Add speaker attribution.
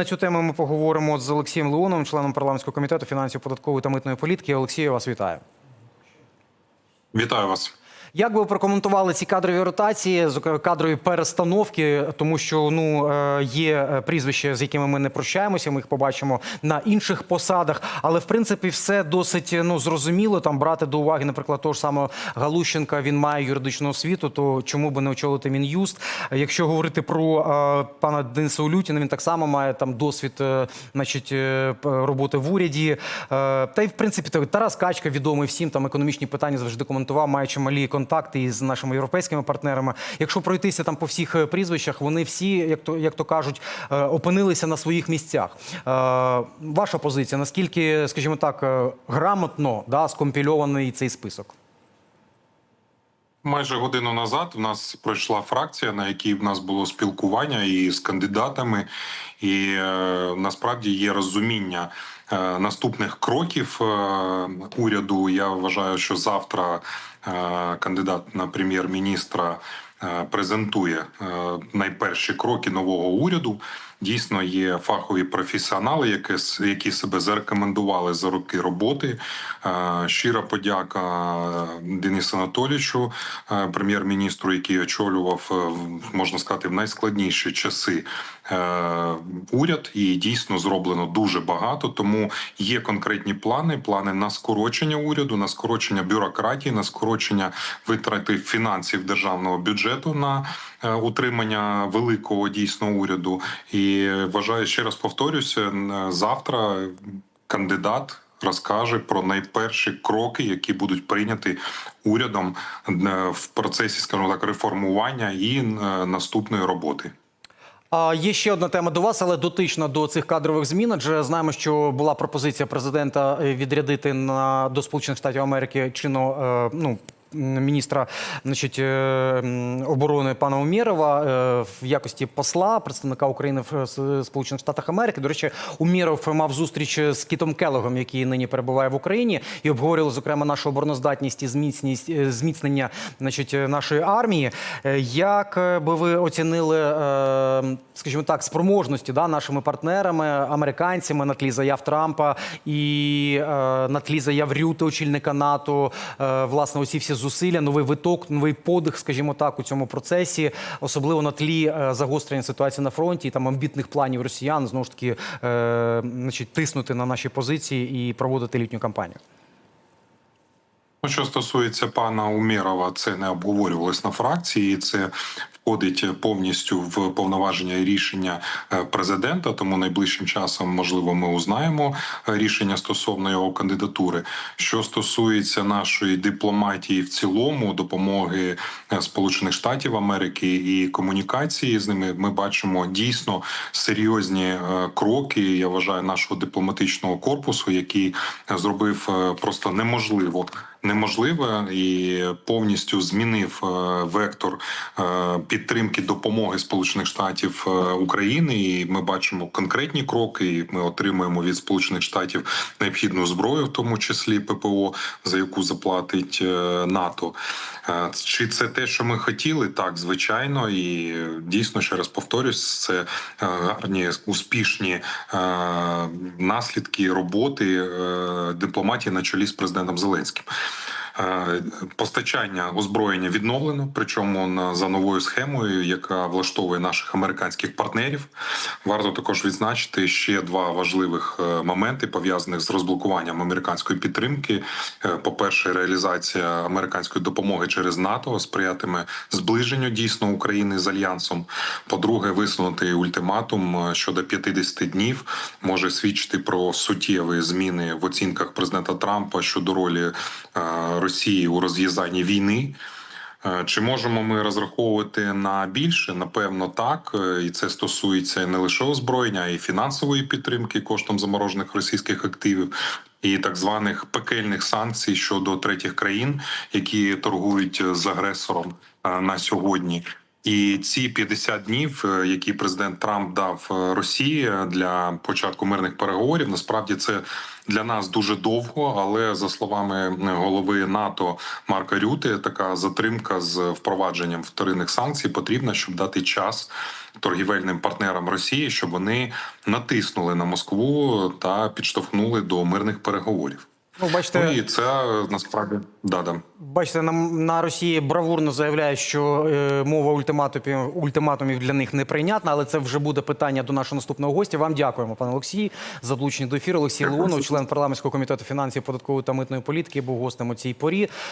Speaker 1: На цю тему ми поговоримо з Олексієм Леоновим, членом парламентського комітету фінансів, податкової та митної політики. Олексію, вас вітаю.
Speaker 2: Вітаю вас.
Speaker 1: Як би ви прокоментували ці кадрові ротації, кадрові перестановки, тому що ну е, є е, прізвища, з якими ми не прощаємося. Ми їх побачимо на інших посадах. Але в принципі все досить ну зрозуміло. Там брати до уваги, наприклад, того ж самого Галущенка. Він має юридичну освіту. То чому би не очолити мін'юст? Якщо говорити про е, пана Дениса Улютіна, він так само має там досвід, значить, роботи в уряді. Та й в принципі та- Тарас Качка відомий всім там економічні питання завжди коментував, маючи малі контакти із нашими європейськими партнерами. Якщо пройтися там по всіх е, прізвищах, вони всі, як то як то кажуть, е, опинилися на своїх місцях. Е, Ваша позиція, наскільки, скажімо так, грамотно да, скомпільований цей список?
Speaker 2: Майже годину назад в нас пройшла фракція, на якій в нас було спілкування і з кандидатами, і е, насправді є розуміння е, наступних кроків е, уряду. Я вважаю, що завтра е, кандидат на прем'єр-міністра презентує е, найперші кроки нового уряду. Дійсно, є фахові професіонали, які, які себе зарекомендували за роки роботи. Е, Щира подяка Денису Анатолійовичу, е, прем'єр-міністру, який очолював, е, можна сказати, в найскладніші часи е, уряд, і дійсно зроблено дуже багато. Тому є конкретні плани: плани на скорочення уряду, на скорочення бюрократії, на скорочення витрати фінансів державного бюджету на е, утримання великого дійсно уряду. І вважаю, ще раз повторюся, завтра кандидат. Розкаже про найперші кроки, які будуть прийняті урядом е, в процесі, скажімо так, реформування і е, наступної роботи.
Speaker 1: А є ще одна тема до вас, але дотична до цих кадрових змін. Адже знаємо, що була пропозиція президента е, відрядити на до Сполучених Штатів Америки чинно е, ну. Міністра значить, е, оборони пана Умєрова е, в якості посла представника України в Сполучених Штатах Америки. До речі, Умєров мав зустріч з Кітом Келогом, який нині перебуває в Україні, і обговорювали зокрема нашу обороноздатність і зміцність е, зміцнення значить, е, нашої армії. Е, Як е, би ви оцінили, е, скажімо так, спроможності да, нашими партнерами, американцями на тлі заяв Трампа і е, на тлі заяв Рюти, очільника НАТО, е, власне, оці всі зусилля, новий виток, новий подих, скажімо так, у цьому процесі, особливо на тлі е, загострення ситуації на фронті і там амбітних планів росіян знову ж таки е, значить, тиснути на наші позиції і проводити літню кампанію.
Speaker 2: Ну, що стосується пана Умєрова, це не обговорювалось на фракції. Це входить повністю в повноваження і рішення е, президента. Тому найближчим часом, можливо, ми узнаємо е, рішення стосовно його кандидатури. Що стосується нашої дипломатії в цілому, допомоги е, Сполучених Штатів Америки і комунікації з ними, ми бачимо дійсно серйозні кроки. Я вважаю нашого дипломатичного корпусу, який зробив просто неможливо неможливе і повністю змінив е, вектор е, підтримки допомоги Сполучених Штатів е, України. І ми бачимо конкретні кроки. і Ми отримуємо від Сполучених Штатів необхідну зброю, в тому числі ППО, за яку заплатить НАТО. Чи це те, що ми хотіли? Так, звичайно, і дійсно ще раз повторюсь, це гарні успішні наслідки роботи дипломатії на чолі з президентом Зеленським. Е, Постачання озброєння відновлено, причому на за новою схемою, яка влаштовує наших американських партнерів. Варто також відзначити ще два важливих е, моменти пов'язаних з розблокуванням американської підтримки. Е, По-перше, реалізація американської допомоги через НАТО сприятиме зближенню дійсно України з альянсом. По-друге, висунутий ультиматум щодо 50 днів може свідчити про суттєві зміни в оцінках президента Трампа щодо ролі е, Росії у розв'язанні війни. Е, Чи можемо ми розраховувати на більше? Напевно, так. Е, І це стосується не лише озброєння, а й фінансової підтримки коштом заморожених російських активів. І так званих пекельних санкцій щодо третіх країн, які торгують з агресором е, на сьогодні. І ці 50 днів, е, які президент Трамп дав е, Росії для початку мирних переговорів, насправді це для нас дуже довго. Але за словами е, голови НАТО Марка Рюти, така затримка з впровадженням вторинних санкцій потрібна, щоб дати час торгівельним партнерам Росії, щоб вони натиснули на Москву та підштовхнули до мирних переговорів.
Speaker 1: Ну, бачите,
Speaker 2: Ну і це е, насправді да, да.
Speaker 1: Бачите, на, на Росії бравурно заявляє, що е, мова ультиматумів, ультиматумів для них неприйнятна, але це вже буде питання до нашого наступного гостя. Вам дякуємо, пане Олексій, за долучення до ефіру. Олексій Леонов, член парламентського комітету фінансів, податкової та митної політики, був гостем у цій порі.